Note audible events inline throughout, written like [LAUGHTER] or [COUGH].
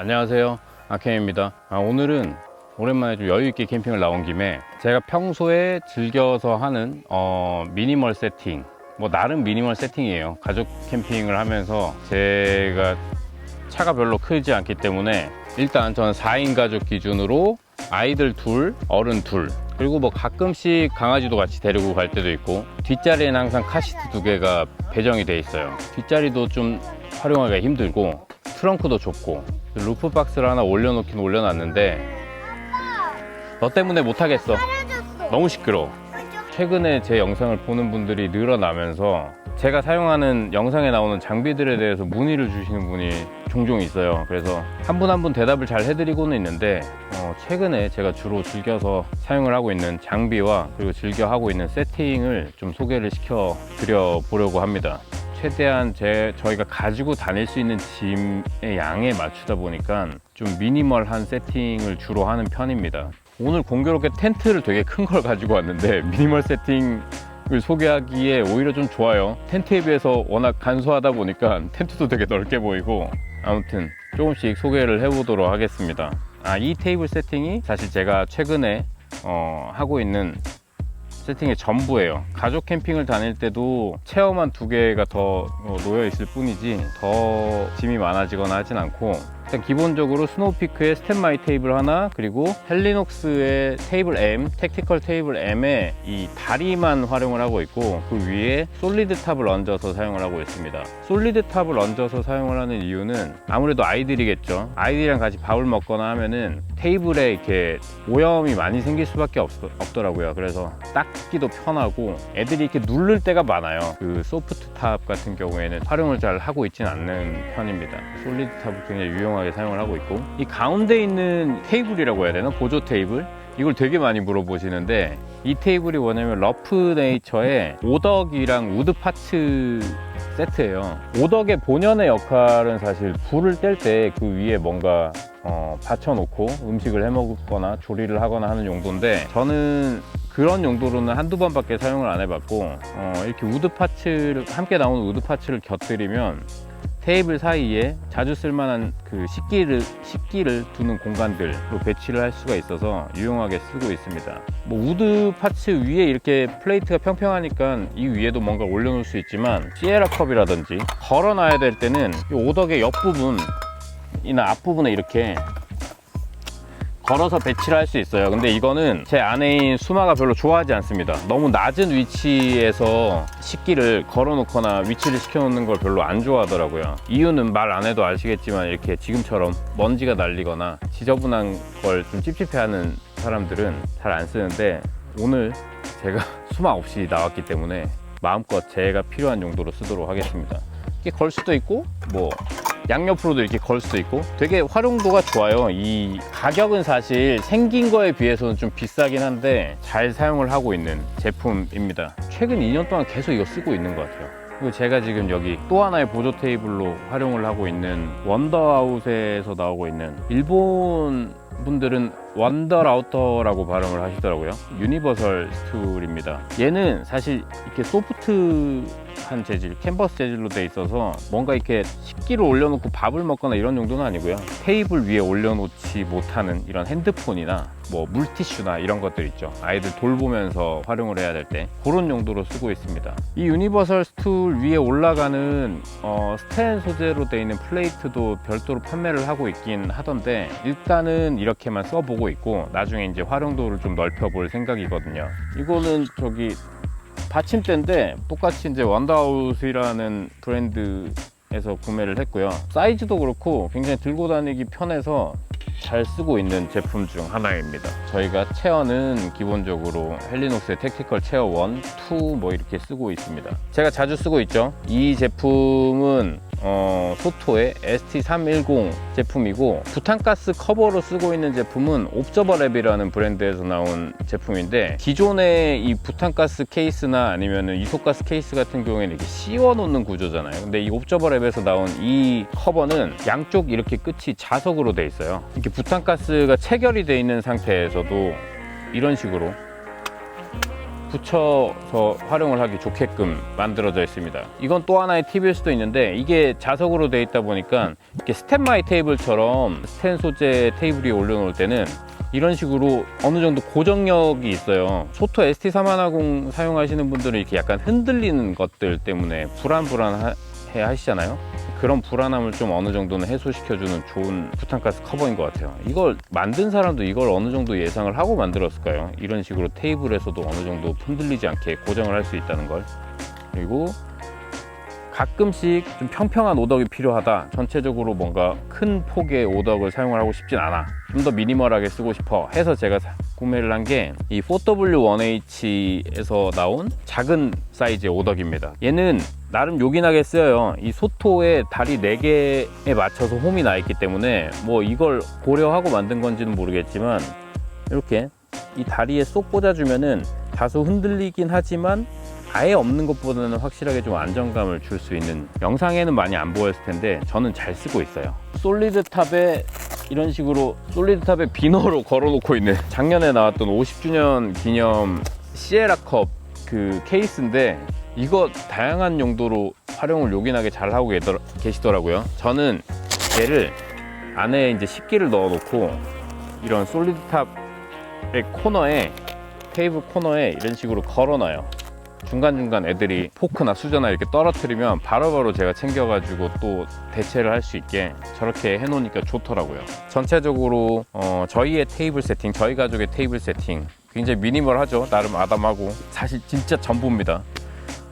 안녕하세요. 아케입니다. 아, 오늘은 오랜만에 좀 여유 있게 캠핑을 나온 김에 제가 평소에 즐겨서 하는 어, 미니멀 세팅, 뭐 나름 미니멀 세팅이에요. 가족 캠핑을 하면서 제가 차가 별로 크지 않기 때문에 일단 저는 4인 가족 기준으로 아이들 둘, 어른 둘, 그리고 뭐 가끔씩 강아지도 같이 데리고 갈 때도 있고 뒷자리에는 항상 카시트 두 개가 배정이 돼 있어요. 뒷자리도 좀 활용하기가 힘들고 트렁크도 좁고 루프 박스를 하나 올려놓긴 올려놨는데 너 때문에 못하겠어. 너무 시끄러워. 최근에 제 영상을 보는 분들이 늘어나면서 제가 사용하는 영상에 나오는 장비들에 대해서 문의를 주시는 분이 종종 있어요. 그래서 한 분 한분 대답을 잘 해드리고는 있는데 어, 최근에 제가 주로 즐겨서 사용을 하고 있는 장비와 그리고 즐겨 하고 있는 세팅을 좀 소개를 시켜 드려 보려고 합니다. 최대한 제 저희가 가지고 다닐 수 있는 짐의 양에 맞추다 보니까 좀 미니멀한 세팅을 주로 하는 편입니다. 오늘 공교롭게 텐트를 되게 큰 걸 가지고 왔는데 미니멀 세팅 을 소개하기에 오히려 좀 좋아요. 텐트에 비해서 워낙 간소하다 보니까 텐트도 되게 넓게 보이고 아무튼 조금씩 소개를 해보도록 하겠습니다. 아, 이 테이블 세팅이 사실 제가 최근에 어, 하고 있는 세팅의 전부예요. 가족 캠핑을 다닐 때도 체어만 두 개가 더 어, 놓여 있을 뿐이지 더 짐이 많아지거나 하진 않고 일단 기본적으로 스노우피크의 스탠마이 테이블 하나 그리고 헬리녹스의 테이블 M, 택티컬 테이블 M의 이 다리만 활용을 하고 있고 그 위에 솔리드 탑을 얹어서 사용을 하고 있습니다. 솔리드 탑을 얹어서 사용을 하는 이유는 아무래도 아이들이겠죠. 아이들이랑 같이 밥을 먹거나 하면은 테이블에 이렇게 오염이 많이 생길 수밖에 없, 없더라고요. 그래서 닦기도 편하고 애들이 이렇게 누를 때가 많아요. 그 소프트 탑 같은 경우에는 활용을 잘 하고 있지는 않는 편입니다. 솔리드 탑을 굉장히 유용 하게 사용을 하고 있고 이 가운데 있는 테이블이라고 해야 되나? 보조 테이블? 이걸 되게 많이 물어보시는데 이 테이블이 뭐냐면 러프 네이처의 오덕이랑 우드 파츠 세트예요. 오덕의 본연의 역할은 사실 불을 뗄 때 그 위에 뭔가 어, 받쳐놓고 음식을 해 먹거나 조리를 하거나 하는 용도인데 저는 그런 용도로는 한두 번밖에 사용을 안 해봤고 어, 이렇게 우드 파츠를 함께 나오는 우드 파츠를 곁들이면 테이블 사이에 자주 쓸만한 그 식기를 식기를 두는 공간들로 배치를 할 수가 있어서 유용하게 쓰고 있습니다. 뭐 우드 파츠 위에 이렇게 플레이트가 평평하니까 이 위에도 뭔가 올려놓을 수 있지만 시에라 컵이라든지 걸어놔야 될 때는 이 오덕의 옆 부분 이나 앞 부분에 이렇게 걸어서 배치를 할 수 있어요. 근데 이거는 제 아내인 수마가 별로 좋아하지 않습니다. 너무 낮은 위치에서 식기를 걸어 놓거나 위치를 시켜 놓는 걸 별로 안 좋아하더라고요. 이유는 말 안 해도 아시겠지만 이렇게 지금처럼 먼지가 날리거나 지저분한 걸 좀 찝찝해 하는 사람들은 잘 안 쓰는데 오늘 제가 [LAUGHS] 수마 없이 나왔기 때문에 마음껏 제가 필요한 용도로 쓰도록 하겠습니다. 이렇게 걸 수도 있고 뭐 양옆으로도 이렇게 걸 수도 있고 되게 활용도가 좋아요. 이 가격은 사실 생긴 거에 비해서는 좀 비싸긴 한데 잘 사용을 하고 있는 제품입니다. 최근 2년 동안 계속 이거 쓰고 있는 것 같아요. 그리고 제가 지금 여기 또 하나의 보조 테이블로 활용을 하고 있는 원더아웃에서 나오고 있는 일본 분들은 원더 라우터라고 발음을 하시더라고요. 유니버설 스툴입니다. 얘는 사실 이렇게 소프트한 재질, 캔버스 재질로 돼 있어서 뭔가 이렇게 식기를 올려놓고 밥을 먹거나 이런 정도는 아니고요. 테이블 위에 올려놓지 못하는 이런 핸드폰이나 뭐 물티슈나 이런 것들 있죠. 아이들 돌보면서 활용을 해야 될 때 그런 용도로 쓰고 있습니다. 이 유니버설 스툴 위에 올라가는 어, 스텐 소재로 되어 있는 플레이트도 별도로 판매를 하고 있긴 하던데 일단은 이렇게만 써보고 있고 나중에 이제 활용도를 좀 넓혀 볼 생각이거든요. 이거는 저기 받침대인데 똑같이 이제 원더아웃이라는 브랜드에서 구매를 했고요. 사이즈도 그렇고 굉장히 들고 다니기 편해서 잘 쓰고 있는 제품 중 하나입니다. 저희가 체어는 기본적으로 헬리녹스의 택티컬 체어 1, 2 뭐 이렇게 쓰고 있습니다. 제가 자주 쓰고 있죠. 이 제품은 어, 소토의 ST310 제품이고 부탄가스 커버로 쓰고 있는 제품은 옵저버랩이라는 브랜드에서 나온 제품인데 기존의 이 부탄가스 케이스나 아니면 이소가스 케이스 같은 경우에는 이렇게 씌워 놓는 구조잖아요. 근데 이 옵저버랩에서 나온 이 커버는 양쪽 이렇게 끝이 자석으로 돼 있어요. 이렇게 부탄가스가 체결이 돼 있는 상태에서도 이런 식으로 붙여서 활용을 하기 좋게끔 만들어져 있습니다. 이건 또 하나의 팁일 수도 있는데 이게 자석으로 되어 있다 보니까 이렇게 스탠바이 테이블처럼 스탠 소재 테이블 위에 올려놓을 때는 이런 식으로 어느 정도 고정력이 있어요. 소토 ST3150 사용하시는 분들은 이렇게 약간 흔들리는 것들 때문에 불안불안 해 하시잖아요. 그런 불안함을 좀 어느 정도는 해소시켜주는 좋은 부탄가스 커버인 것 같아요. 이걸 만든 사람도 이걸 어느 정도 예상을 하고 만들었을까요? 이런 식으로 테이블에서도 어느 정도 흔들리지 않게 고정을 할 수 있다는 걸. 그리고 가끔씩 좀 평평한 오덕이 필요하다. 전체적으로 뭔가 큰 폭의 오덕을 사용을 하고 싶진 않아. 좀 더 미니멀하게 쓰고 싶어 해서 제가 사- 구매를 한 게 이 4W1H에서 나온 작은 사이즈의 오덕입니다. 얘는 나름 요긴하게 쓰여요. 이 소토의 다리 4개에 맞춰서 홈이 나 있기 때문에 뭐 이걸 고려하고 만든 건지는 모르겠지만 이렇게 이 다리에 쏙 꽂아주면은 다소 흔들리긴 하지만 아예 없는 것보다는 확실하게 좀 안정감을 줄 수 있는 영상에는 많이 안 보였을 텐데 저는 잘 쓰고 있어요 솔리드 탑에 이런 식으로 솔리드 탑에 비너로 [LAUGHS] 걸어놓고 있는 작년에 나왔던 50주년 기념 시에라컵 그 케이스인데 이거 다양한 용도로 활용을 요긴하게 잘 하고 계시더라고요. 저는 얘를 안에 이제 식기를 넣어놓고 이런 솔리드 탑의 코너에 테이블 코너에 이런 식으로 걸어놔요 중간중간 애들이 포크나 수저나 이렇게 떨어뜨리면 바로바로 제가 챙겨가지고 또 대체를 할 수 있게 저렇게 해놓으니까 좋더라고요. 전체적으로 어, 저희의 테이블 세팅, 저희 가족의 테이블 세팅 굉장히 미니멀하죠. 나름 아담하고 사실 진짜 전부입니다.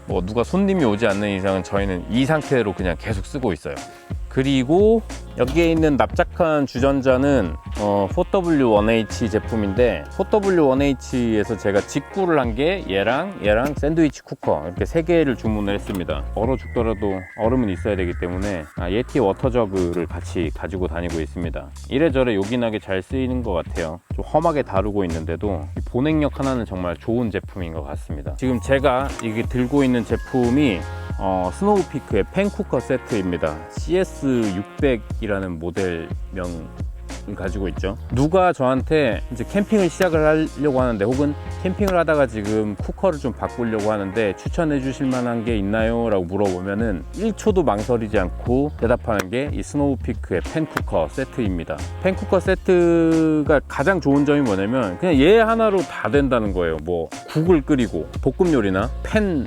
뭐 누가 손님이 오지 않는 이상은 저희는 이 상태로 그냥 계속 쓰고 있어요. 그리고 여기에 있는 납작한 주전자는 어, 4W1H 제품인데 4W1H에서 제가 직구를 한 게 얘랑 얘랑 샌드위치 쿠커 이렇게 세 개를 주문을 했습니다. 얼어 죽더라도 얼음은 있어야 되기 때문에 아, 예티 워터저그를 같이 가지고 다니고 있습니다. 이래저래 요긴하게 잘 쓰이는 것 같아요. 좀 험하게 다루고 있는데도 이 보냉력 하나는 정말 좋은 제품인 것 같습니다. 지금 제가 이게 들고 있는 제품이 어, 스노우피크의 팬쿠커 세트입니다. CS600이라는 모델명을 가지고 있죠. 누가 저한테 이제 캠핑을 시작을 하려고 하는데 혹은 캠핑을 하다가 지금 쿠커를 좀 바꾸려고 하는데 추천해 주실 만한 게 있나요? 라고 물어보면은 1초도 망설이지 않고 대답하는 게 이 스노우피크의 팬쿠커 세트입니다. 팬쿠커 세트가 가장 좋은 점이 뭐냐면 그냥 얘 하나로 다 된다는 거예요. 뭐 국을 끓이고 볶음 요리나 팬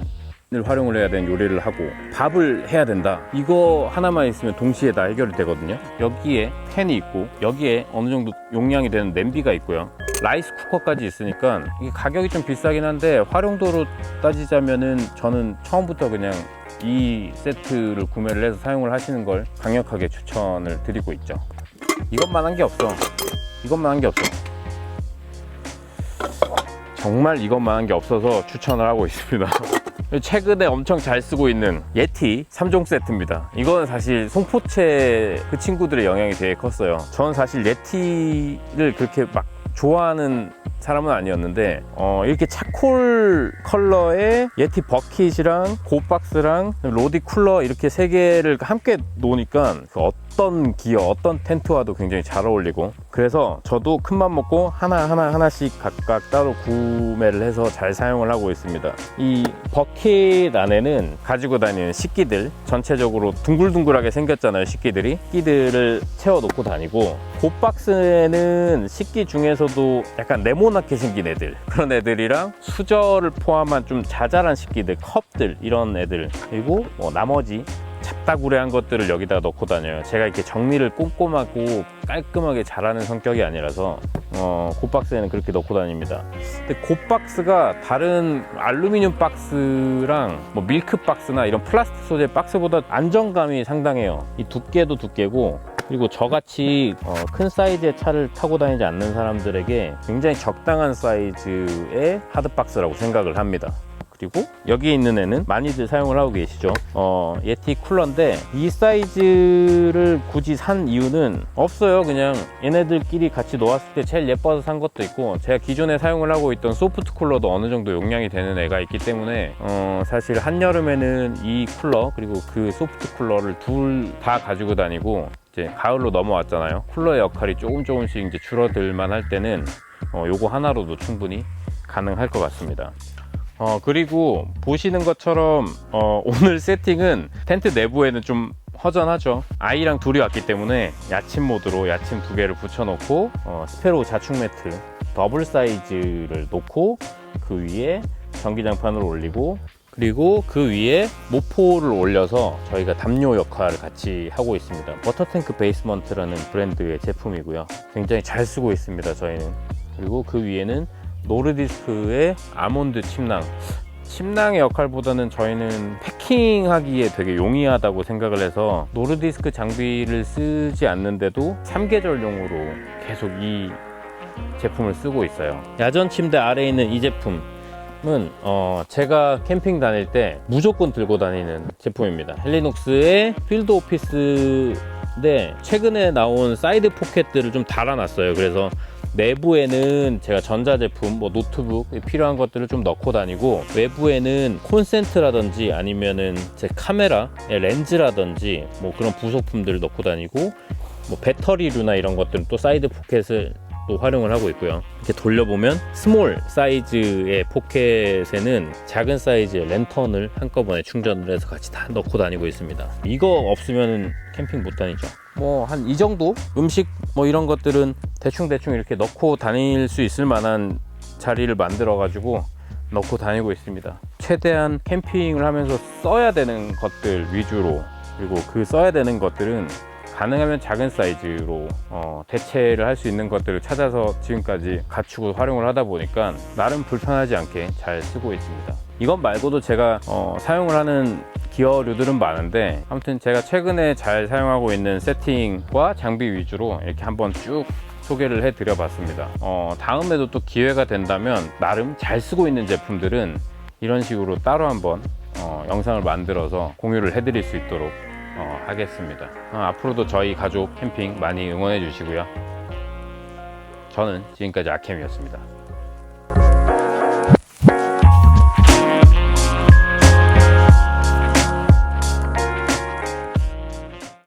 을 활용을 해야 되는 요리를 하고 밥을 해야 된다. 이거 하나만 있으면 동시에 다 해결이 되거든요. 여기에 팬이 있고 여기에 어느 정도 용량이 되는 냄비가 있고요. 라이스 쿠커까지 있으니까 이게 가격이 좀 비싸긴 한데 활용도로 따지자면은 저는 처음부터 그냥 이 세트를 구매를 해서 사용을 하시는 걸 강력하게 추천을 드리고 있죠. 이것만 한 게 없어. 이것만 한 게 없어. 정말 이것만 한 게 없어서 추천을 하고 있습니다 [LAUGHS] 최근에 엄청 잘 쓰고 있는 예티 3종 세트입니다. 이건 사실 송포체 그 친구들의 영향이 되게 컸어요. 저는 사실 예티를 그렇게 막 좋아하는 사람은 아니었는데 어, 이렇게 차콜 컬러의 예티 버킷이랑 고박스랑 로디 쿨러 이렇게 세 개를 함께 놓으니까 그 어떤 기어 어떤 텐트와도 굉장히 잘 어울리고 그래서 저도 큰맘 먹고 하나 하나 하나씩 각각 따로 구매를 해서 잘 사용을 하고 있습니다. 이 버킷 안에는 가지고 다니는 식기들 전체적으로 둥글둥글하게 생겼잖아요 식기들이. 식기들을 채워 놓고 다니고 곱박스에는 식기 중에서도 약간 네모나게 생긴 애들 그런 애들이랑 수저를 포함한 좀 자잘한 식기들 컵들 이런 애들 그리고 뭐 나머지 잡다구레한 것들을 여기다가 넣고 다녀요. 제가 이렇게 정리를 꼼꼼하고 깔끔하게 잘하는 성격이 아니라서 어, 곱박스에는 그렇게 넣고 다닙니다. 근데 곱박스가 다른 알루미늄 박스랑 뭐 밀크 박스나 이런 플라스틱 소재 박스보다 안정감이 상당해요. 이 두께도 두께고 그리고 저같이 어, 큰 사이즈의 차를 타고 다니지 않는 사람들에게 굉장히 적당한 사이즈의 하드박스라고 생각을 합니다. 그리고 여기 있는 애는 많이들 사용을 하고 계시죠. 어, 예티 쿨러인데 이 사이즈를 굳이 산 이유는 없어요. 그냥 얘네들끼리 같이 놓았을 때 제일 예뻐서 산 것도 있고 제가 기존에 사용을 하고 있던 소프트 쿨러도 어느 정도 용량이 되는 애가 있기 때문에 어, 사실 한여름에는 이 쿨러 그리고 그 소프트 쿨러를 둘 다 가지고 다니고 이제 가을로 넘어왔잖아요. 쿨러의 역할이 조금 조금씩 이제 줄어들만 할 때는 어, 요거 하나로도 충분히 가능할 것 같습니다. 어, 그리고 보시는 것처럼 어, 오늘 세팅은 텐트 내부에는 좀 허전하죠. 아이랑 둘이 왔기 때문에 야침 모드로 야침 두 개를 붙여놓고 어, 스페로 자충 매트 더블 사이즈를 놓고 그 위에 전기장판을 올리고 그리고 그 위에 모포를 올려서 저희가 담요 역할을 같이 하고 있습니다. 워터탱크 베이스먼트라는 브랜드의 제품이고요. 굉장히 잘 쓰고 있습니다. 저희는. 그리고 그 위에는 노르디스크의 아몬드 침낭. 침낭의 역할보다는 저희는 패킹하기에 되게 용이하다고 생각을 해서 노르디스크 장비를 쓰지 않는데도 3계절용으로 계속 이 제품을 쓰고 있어요. 야전 침대 아래에 있는 이 제품은 어, 제가 캠핑 다닐 때 무조건 들고 다니는 제품입니다. 헬리녹스의 필드 오피스인데 최근에 나온 사이드 포켓들을 좀 달아놨어요. 그래서 내부에는 제가 전자제품, 뭐 노트북 필요한 것들을 좀 넣고 다니고 외부에는 콘센트라든지 아니면은 제 카메라, 렌즈라든지 뭐 그런 부속품들을 넣고 다니고 뭐 배터리류나 이런 것들은 또 사이드 포켓을 또 활용을 하고 있고요. 이렇게 돌려보면 스몰 사이즈의 포켓에는 작은 사이즈의 랜턴을 한꺼번에 충전을 해서 같이 다 넣고 다니고 있습니다. 이거 없으면 캠핑 못 다니죠. 뭐 한 이 정도 음식 뭐 이런 것들은 대충 대충 이렇게 넣고 다닐 수 있을 만한 자리를 만들어 가지고 넣고 다니고 있습니다. 최대한 캠핑을 하면서 써야 되는 것들 위주로 그리고 그 써야 되는 것들은 가능하면 작은 사이즈로 어, 대체를 할 수 있는 것들을 찾아서 지금까지 갖추고 활용을 하다 보니까 나름 불편하지 않게 잘 쓰고 있습니다. 이것 말고도 제가 어, 사용을 하는 기어류들은 많은데 아무튼 제가 최근에 잘 사용하고 있는 세팅과 장비 위주로 이렇게 한번 쭉 소개를 해드려 봤습니다. 어, 다음에도 또 기회가 된다면 나름 잘 쓰고 있는 제품들은 이런 식으로 따로 한번 어, 영상을 만들어서 공유를 해드릴 수 있도록 어, 하겠습니다. 어, 앞으로도 저희 가족 캠핑 많이 응원해 주시고요. 저는 지금까지 아캠이었습니다.